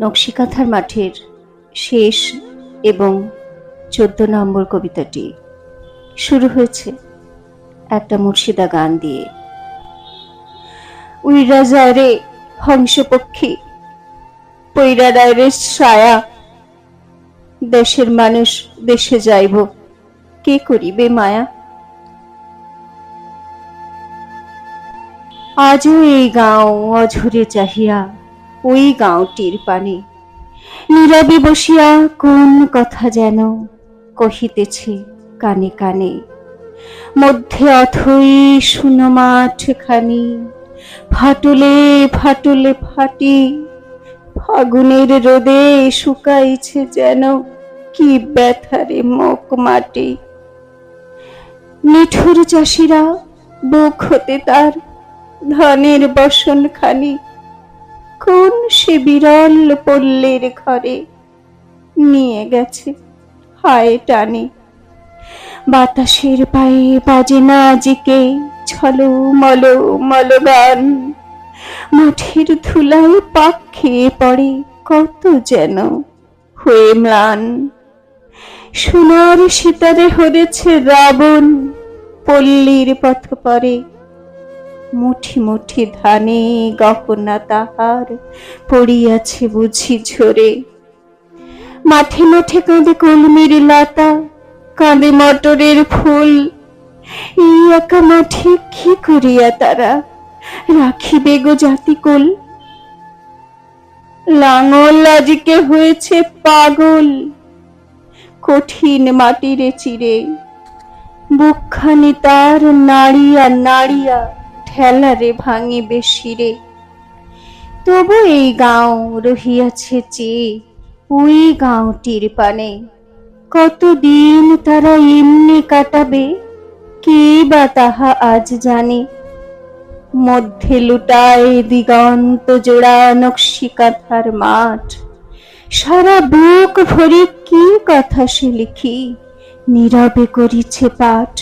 নকশিকাথার মাঠের শেষ এবং চোদ্দ নম্বর কবিতাটি। শুরু হয়েছে একটা মুর্শিদা গান দিয়ে। উইরা যায় রে, হংসপক্ষী, পৈরা রে ছায়া। দেশের মানুষ দেশে যাইব, কে করিবে মায়া? আজও এই গাঁও অঝরে চাহিয়া ওই গাঁওটির পানে। নীরবে বসিয়া কোন কথা যেন কহিতেছে কানে কানে। মধ্যে অথই শুনো মাঠ খানি ফাটলে ফাটলে ফাটি। ফাগুনের রোদে শুকাইছে যেন কি ব্যথারে মুখ মাটি। নিঠুর চাষিরা বুক হতে তার ধানের বসন খানি কোন সে বিরল পল্লের ঘরে নিয়ে গেছে। হায় টানে। বাতাসের পায়ে বাজে না জিকে ছলো মল মল গান। মাঠের ধুলায় পাক খেয়ে পড়ে কত যেন হয়ে ম্লান। সোনার সীতারে হরেছে রাবণ, পল্লীর পথ পরে মুঠি মুঠি ধানে গহনা তাহার পড়িয়াছে বুঝি ঝরে। মাঠে মাঠে কাঁদে কলমির লতা, কাঁদে মটরের ফুল। এই একা মাঠে কি করিয়া তারা? রাখিবে গো জাতিকুল। লাঙল আজকে হয়েছে পাগল। কঠিন মাটিরে চিরে বুকখানি তার নাড়িয়া নাড়িয়া ঠেলারে ভাঙিবে শিরে। তবু এই গাঁও রহিয়াছে চেয়ে ওই গাঁওটির পানে। কতদিন তারা এমনি কাটাবে, কে বা তাহা আজ জানে। মধ্যে লুটায় দিগন্ত জোড়া নকশি কাঁথার মাঠ। সারা বুক ভরে কি কথা সে লিখি, নীরবে করিছে পাঠ।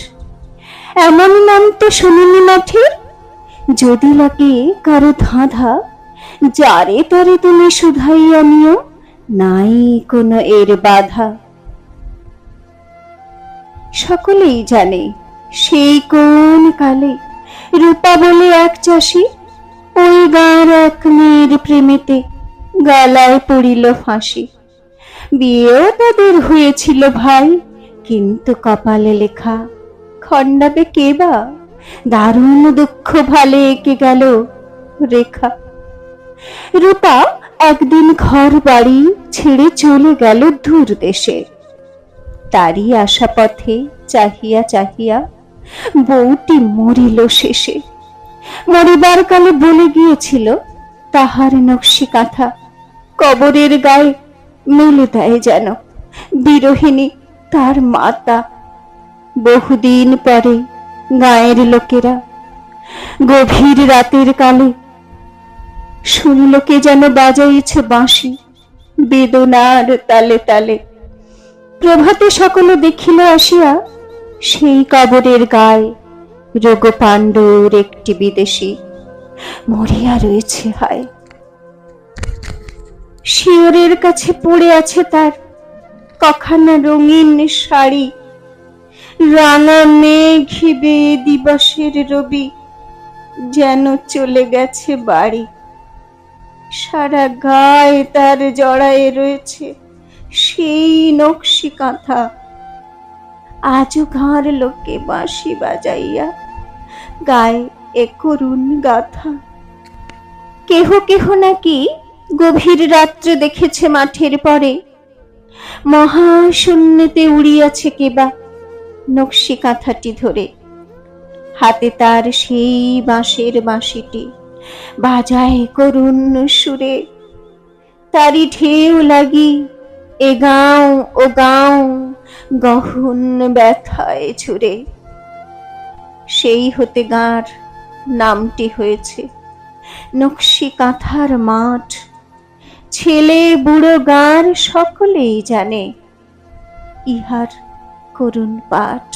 এমন নাম তো শুনিনি মাঠের যদি লাগে কারও ধাঁধা, যারে তারে তুমি শুধাইয়া নিও, নাই কোনো এর বাধা। সকলেই জানে, সেই কোন কালে রূপা বলে এক চাষি ওই গাঁর এক মেয়ের প্রেমেতে গালায় পড়িল ফাঁসি। বিয়েও তাদের হয়েছিল ভাই, কিন্তু কপালে লেখা, খণ্ডাবে কে বা দারুণ দুঃখ ভালে এঁকে গেল রেখা। রূপা একদিন ঘর বাড়ি ছেড়ে চলে গেল দূর দেশে। তারই আশা পথে চাহিয়া চাহিয়া বউটি মরিল শেষে। মরিবার কালে বলে গিয়েছিল, তাহার নকশি কাঁথা কবরের গায়ে মেলে দেয় যেন। বিরোহিণী, তার মাতা বহুদিন পরে গায়ের লোকেরা গভীর রাতের কালে শুনল কে যেন বাজাইছে বাঁশি বেদনার তালে তালে। প্রভাতে সকলে দেখিল আসিয়া সেই কবরের গায়ে রোগ পাণ্ডুর একটি বিদেশি মরিয়া রয়েছে হায়। শিওরের কাছে পড়ে আছে তার কখানা রঙিন শাড়ি রাঙা মেঘ দিবসের রবি, যেন চলে গেছে বাড়ি। সারা গায়ে তার জড়ায়ে রয়েছে সেই নকশি কাঁথা। আজও ঘর লোকে বাঁশি বাজাইয়া গায়ে এ করুণ গাথা। কেহ কেহ নাকি গভীর রাত্রে দেখেছে মাঠের পরে। মহাশূন্যতে উড়িয়াছে কেবা নকশি কাঁথাটি ধরে। হাতে তার সেই বাঁশের বাঁশিটি। বাজায় করুণ সুরে। তারি ঢেউ লাগি এ গাঁও, ও গাঁও, গহন ব্যথায় ছুড়ে সেই হতে গাঁর নামটি হয়েছে নকশি কাঁথার মাঠ। ছেলে বুড়ো গাঁর সকলেই জানে, ইহার করুণ পাঠ।